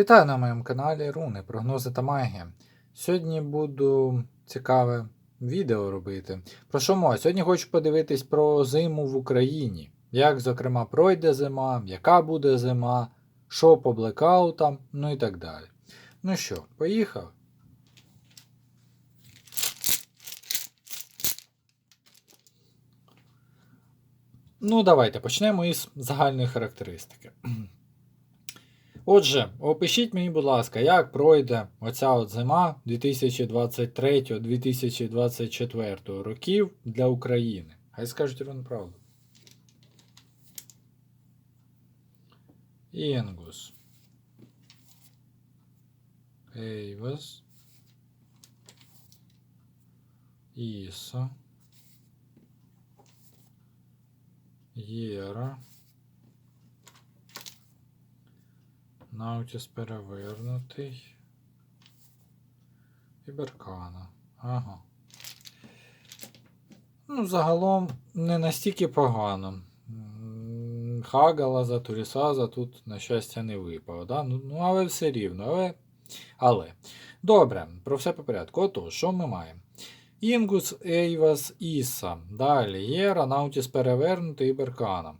Вітаю на моєму каналі Руни, прогнози та магія. Сьогодні буду цікаве відео робити. Про що мова? Сьогодні хочу подивитись про зиму в Україні. Як, зокрема, пройде зима, яка буде зима, що по блекаутам, ну і так далі. Ну що, поїхав? Ну, давайте почнемо із загальної характеристики. Отже, опишіть мені, будь ласка, як пройде оця от зима 2023-2024 років для України. Хай скажуть вам правду. Інгус. Ейвас. Іса. Єра. Наутіс перевернутий. І Беркана. Ага. Ну, загалом не настільки погано. М, Хагалаза, Турісаза тут, на щастя, не випав. Да? Ну, ну, але все рівно. Але... але. Добре, про все по порядку. Отож, що ми маємо? Інгус, Ейвас, Іса. Далі Єра, Наутіс перевернутий і Беркана.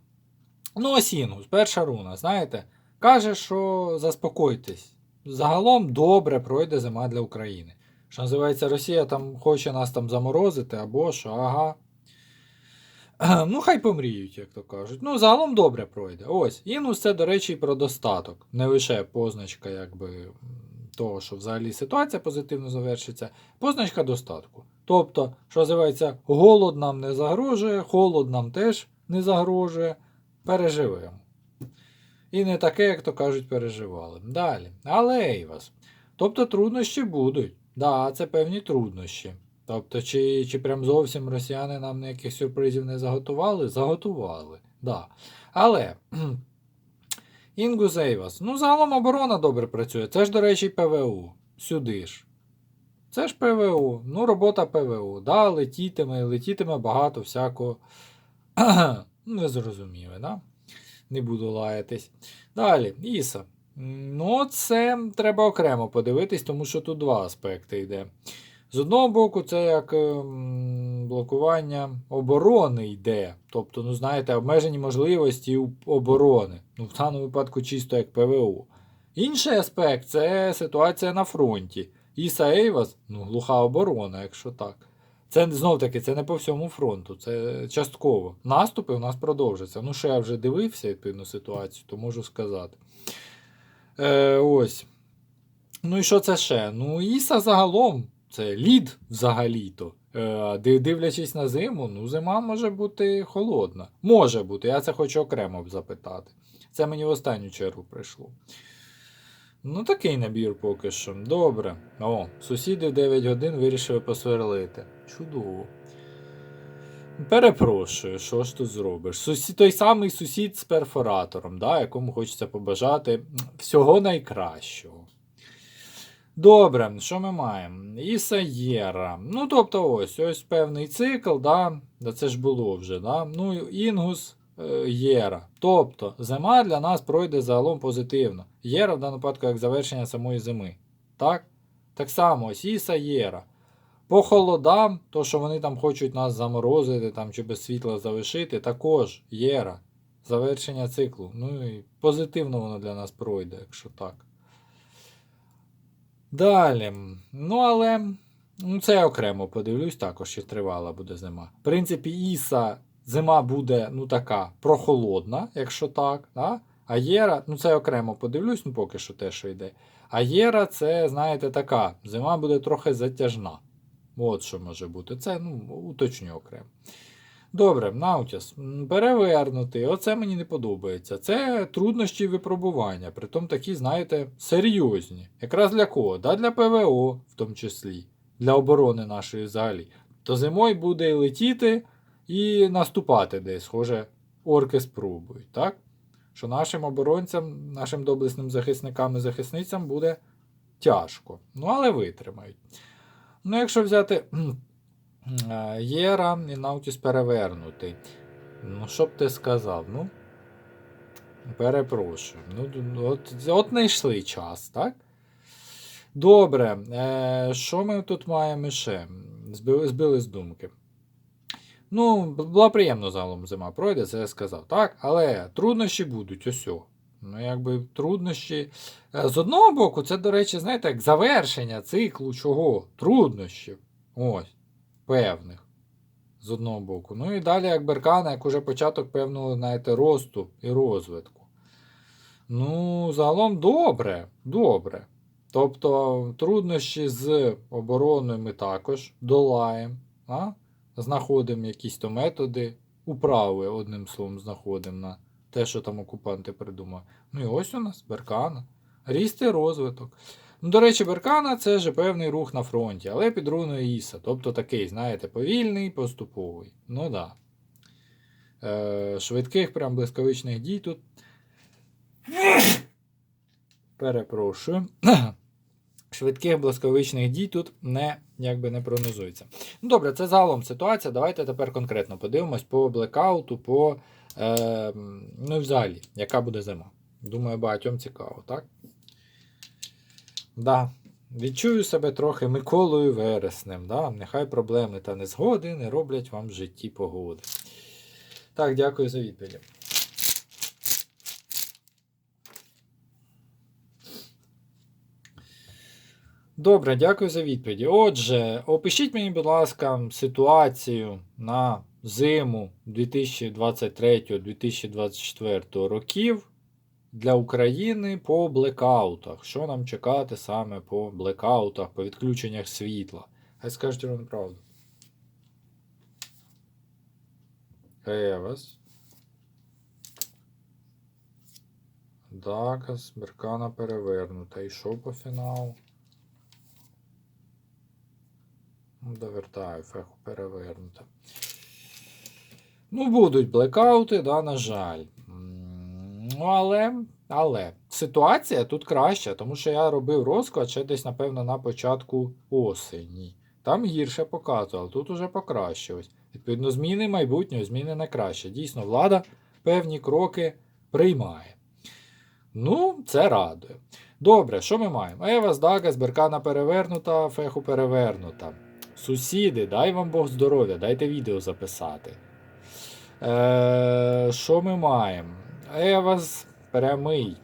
Ну, ось Інгус, перша руна, знаєте. Каже, що заспокойтесь. Загалом добре пройде зима для України. Що називається, Росія там хоче нас там заморозити, або що, ага. Ну, хай помріють, як то кажуть. Ну, загалом добре пройде. Ось. Інус це, до речі, про достаток. Не лише позначка, якби того, що взагалі ситуація позитивно завершиться, позначка достатку. Тобто, що називається, голод нам не загрожує, холод нам теж не загрожує. Переживемо. І не таке, як то кажуть, переживали. Далі. Але Ейвас. Тобто труднощі будуть. Да, це певні труднощі. Тобто, чи, чи прям зовсім росіяни нам ніяких сюрпризів не заготували? Заготували. Да. Але. Інгус Ейвас. Ну, загалом оборона добре працює. Це ж, до речі, ПВУ. Сюди ж. Це ж ПВУ. Ну, робота ПВУ. Да, летітиме, летітиме багато всякого. Ви зрозуміли, да? Не буду лаятись. Далі, Іса. Ну, це треба окремо подивитись, тому що тут два аспекти йде. З одного боку, це як ем, блокування оборони йде. Тобто, ну, знаєте, обмежені можливості оборони. Ну, в даному випадку чисто як ПВО. Інший аспект це ситуація на фронті. Іса Ейвас, ну, глуха оборона, якщо так. Це знов таки, це не по всьому фронту, це частково. Наступи у нас продовжаться. Ну, що я вже дивився відповідну ситуацію, то можу сказати. Е, ось. Ну і що це ще? Ну, Іса загалом, це лід взагалі-то. Е, дивлячись на зиму, ну, зима може бути холодна. Може бути, я це хочу окремо запитати. Це мені в останню чергу прийшло. Ну, такий набір поки що. Добре. О, сусіди 9 годин вирішили посверлити. Чудово. Перепрошую, що ж тут зробиш? Сусід, той самий сусід з перфоратором, да, якому хочеться побажати всього найкращого. Добре, що ми маємо? Іса Єра. Ну, тобто, ось ось певний цикл, да, це ж було вже. Да? Ну, Інгус Єра. Тобто, зима для нас пройде загалом позитивно. Єра в даному випадку як завершення самої зими. Так? Так само, ось Іса Єра. По холодам, то що вони там хочуть нас заморозити там, чи без світла залишити, також Єра. Завершення циклу. Ну і позитивно воно для нас пройде, якщо так. Далі. Ну, але ну, це я окремо подивлюсь, також ще тривала буде зима. В принципі, Іса зима буде ну, така прохолодна, якщо так. Да? А Єра, ну це окремо подивлюсь, ну поки що те, що йде. А Єра, це, знаєте, така. Зима буде трохи затяжна. От що може бути. Це ну, уточню окремо. Добре, Наутіс. м, Перевернутий. Оце мені не подобається. Це труднощі випробування. Притом такі, знаєте, серйозні. Якраз для кого? Да, для ПВО, в тому числі, для оборони нашої взагалі. То зимою буде летіти і наступати десь. Схоже, орки спробують, так? Що нашим оборонцям, нашим доблесним захисникам і захисницям буде тяжко. Ну, але витримають. Ну, якщо взяти е, Єра і Наутіс перевернутий. Ну, що б ти сказав? Ну, Перепрошую. Ну, д- от, от знайшли час, так? Добре. Е, що ми тут маємо ще? Збили, збили з думки. Ну, була приємно загалом зима пройде, це я сказав, так? Але труднощі будуть, ось. Ну, якби труднощі. Е, З одного боку, це, до речі, знаєте, як завершення циклу чого? Труднощів. Ось. Певних. З одного боку. Ну і далі, як Беркана, як уже початок певного, знаєте, росту і розвитку. Ну, загалом добре, добре. Тобто труднощі з обороною ми також долаємо. А? Знаходимо якісь то методи, управи, одним словом, знаходимо на те, що там окупанти придумали. Ну і ось у нас Беркана. Ріст і розвиток. Ну, до речі, Беркана це ж певний рух на фронті, але під руною Іса. Тобто такий, знаєте, повільний, поступовий. Ну да. Е, швидких, прям блискавичних дій тут. Перепрошую. Швидких блискавичних дій тут не, якби не прогнозується. Ну, добре, це загалом ситуація. Давайте тепер конкретно подивимось по блекауту, по. Е, ну взагалі, яка буде зима. Думаю, багатьом цікаво, так? Да. Відчую себе трохи Миколою Вереснем. Да? Нехай проблеми та незгоди не роблять вам в житті погоди. Так, дякую за відповідь. Добре, дякую за відповіді. Отже, опишіть мені, будь ласка, ситуацію на зиму 2023-2024 років для України по блекаутах. Що нам чекати саме по блекаутах, по відключеннях світла? Хай скажуть вам правду. Евас. Дакас, Беркана перевернута. І що по фіналу? Ну, Довертаю, феху перевернута. Ну, будуть блекаути, да, на жаль. Ну, але, але ситуація тут краща, тому що я робив розклад ще десь, напевно, на початку осені. Там гірше показувало, тут уже покращилось. Відповідно, зміни майбутнього, зміни на краще. Дійсно, влада певні кроки приймає. Ну, це радує. Добре, що ми маємо? Ева, Дагас, Беркана перевернута, феху перевернута. Сусіди, дай вам Бог здоров'я, дайте відео записати. Е, що ми маємо? Евас прямий.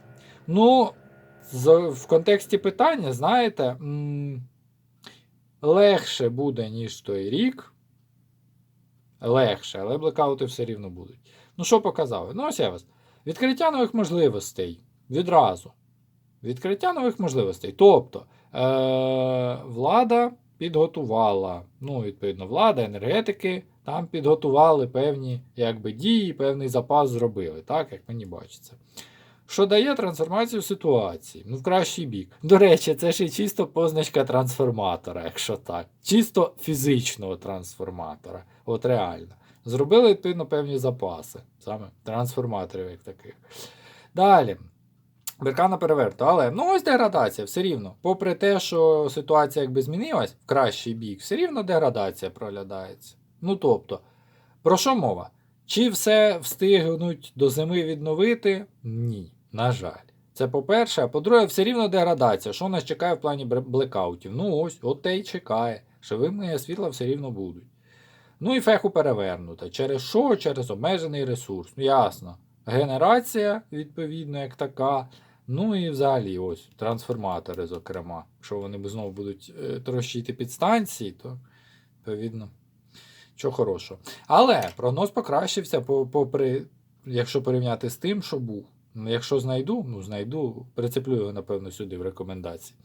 Ну, в контексті питання, знаєте, легше буде, ніж той рік. Легше, але блекаути все рівно будуть. Ну, що показали? Ну, ось Евас. Відкриття нових можливостей. Відразу. Відкриття нових можливостей. Тобто, е, влада підготувала, ну, відповідно, влада, енергетики там підготували певні якби, дії, певний запас зробили, так, як мені бачиться. Що дає трансформацію ситуації? Ну, в кращий бік. До речі, це і чисто позначка трансформатора, якщо так. Чисто фізичного трансформатора. От реально. Зробили, відповідно, певні запаси. Саме трансформаторів, як таких. Далі. Беркана переверта, але ну ось деградація, все рівно. Попри те, що ситуація якби змінилась в кращий бік, все рівно деградація проглядається. Ну тобто, про що мова? Чи все встигнуть до зими відновити? Ні, на жаль. Це по-перше, а по-друге, все рівно деградація. Що нас чекає в плані блекаутів? Ну ось, от те й чекає, що світла все рівно будуть. Ну і феху перевернута. Через що? Через обмежений ресурс. Ну, ясно. Генерація, відповідно, як така. Ну і взагалі ось трансформатори, зокрема. Якщо вони знову будуть е, трощити підстанції, то відповідно, що хорошого. Але прогноз покращився, попри, якщо порівняти з тим, що був. Ну, Якщо знайду, ну знайду, прицеплю його, напевно, сюди в рекомендації.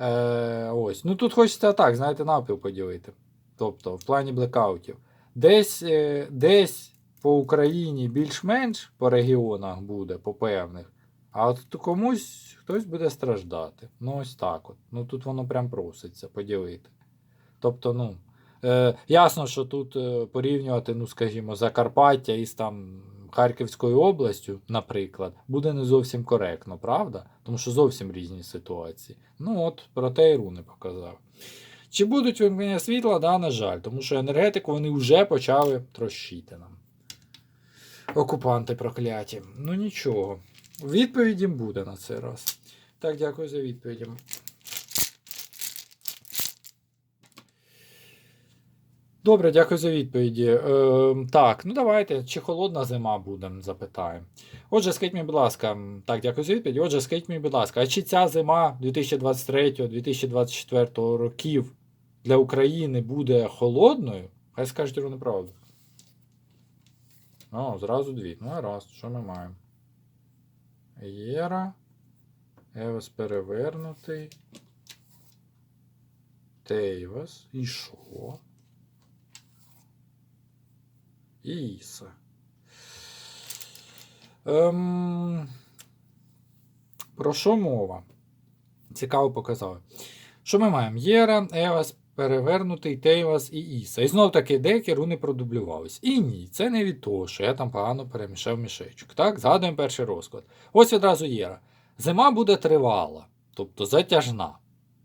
Е, ось. Ну тут хочеться так, знаєте, навпіл поділити. Тобто, в плані блекаутів. Десь, е, десь по Україні більш-менш по регіонах буде, по певних. А от комусь хтось буде страждати. Ну, ось так от. Ну тут воно прям проситься поділити. Тобто, ну, е, ясно, що тут е, порівнювати, ну, скажімо, Закарпаття із там Харківською областю, наприклад, буде не зовсім коректно, правда? Тому що зовсім різні ситуації. Ну, от про те і руни показав. Чи будуть вимкнення світла? Да, на жаль, тому що енергетику вони вже почали трощити нам. Окупанти прокляті. Ну нічого. Відповідь їм буде на цей раз. Так, дякую за відповіді. Добре, дякую за відповіді. Е, так, ну давайте. Чи холодна зима буде, запитаємо. Отже, скажіть мені, будь ласка, так, дякую за відповідь. Отже, скажіть мені, будь ласка, а чи ця зима 2023-2024 років для України буде холодною? Хай скажуть рівну правду. О, зразу дві. Ну, гаразд, що ми маємо? Єра. Евес перевернутий. Тейвас. І що? Іса. Ем... Про що мова? Цікаво показали. Що ми маємо? Єра, Евас, перевернутий, Тейвас і Іса. І знов таки деякі руни продублювались. І ні, це не від того, що я там погано перемішав мішечок. Так, згадуємо перший розклад. Ось відразу Єра. Зима буде тривала, тобто затяжна.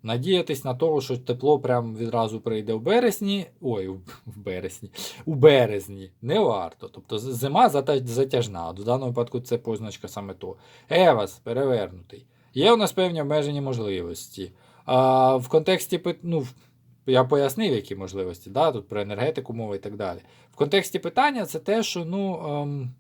Надіятись на того, що тепло прям відразу прийде в березні. Ой, в березні. У березні не варто. Тобто зима затяжна. В даному випадку це позначка саме то. Евас перевернутий. Є у нас певні обмежені можливості. А, в контексті ну, я пояснив, які можливості, да? тут про енергетику мова і так далі. В контексті питання це те, що ну, ем,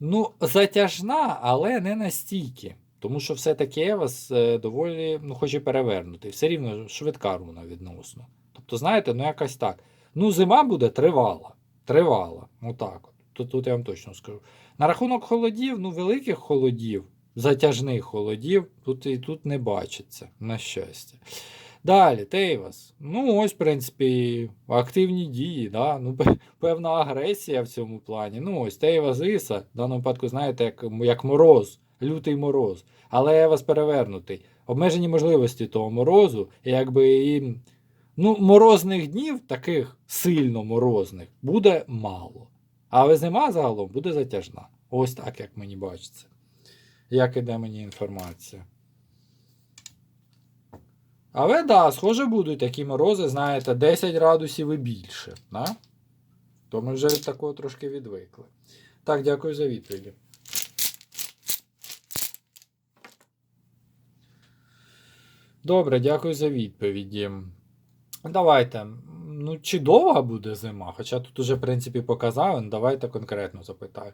ну, затяжна, але не настільки. Тому що все-таки Евас е, доволі, ну, хоч і перевернутий, все рівно швидка руна відносно. Тобто, знаєте, ну якось так. Ну, зима буде тривала. Тривала. Отак от. Тут, тут я вам точно скажу. На рахунок холодів, ну, великих холодів, затяжних холодів, тут і тут не бачиться, на щастя. Далі, Тейвас. Ну, ось, в принципі, активні дії, да? ну, певна агресія в цьому плані. Ну, ось Тейвас Іса, в даному випадку, знаєте, як, як мороз, лютий мороз. Але Евас перевернутий. Обмежені можливості того морозу, якби і, ну, морозних днів, таких сильно морозних, буде мало. Але зима загалом буде затяжна. Ось так, як мені бачиться. Як іде мені інформація. Але да, схоже, будуть такі морози, знаєте, 10 градусів і більше. Да? То ми вже такого трошки відвикли. Так, дякую за відповіді. Добре, дякую за відповіді. Давайте. Ну, чи довга буде зима? Хоча тут уже, в принципі, показали, ну, давайте конкретно запитаю.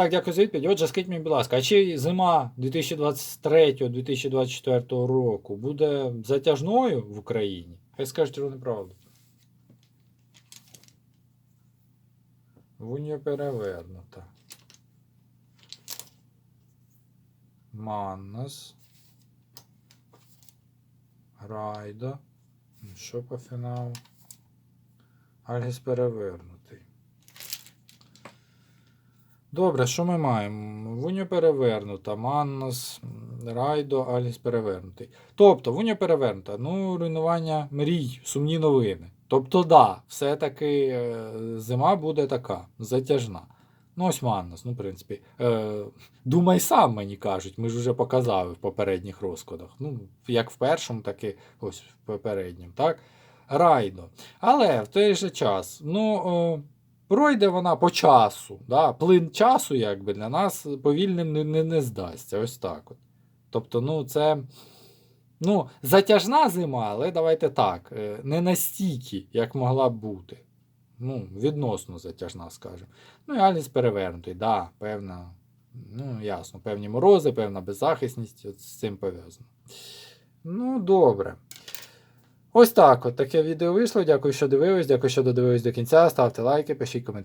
Так, дякую за відповідь. Отже, скажіть мені, будь ласка, а чи зима 2023-2024 року буде затяжною в Україні? Хай скажуть рівну правду. Вуньо перевернута. Маннас. Райда. Ну, Що по фіналу? Альгіс перевернутий. Добре, що ми маємо? Вуньо перевернута, Маннас, Райдо, Альгіс перевернутий. Тобто, Вуньо перевернута, ну, руйнування мрій, сумні новини. Тобто, да, все-таки е, зима буде така, затяжна. Ну, ось Маннас, ну, в принципі. Е, думай сам, мені кажуть, ми ж вже показали в попередніх розкладах. Ну, як в першому, так і ось в попередньому, так? Райдо. Але в той же час, ну, о, пройде вона по часу. Да? Плин часу, якби, для нас повільним не, не, не здасться. Ось так. От. Тобто, ну, це. Ну, затяжна зима, але давайте так, е, не настільки, як могла б бути. Ну, відносно затяжна, скажімо. Ну, Аліс перевернутий, да, певна, ну, ясно, певні морози, певна беззахисність от з цим пов'язано. Ну, добре. Ось так от таке відео вийшло. Дякую, що дивились. Дякую, що додивились до кінця. Ставте лайки, пишіть коментарі.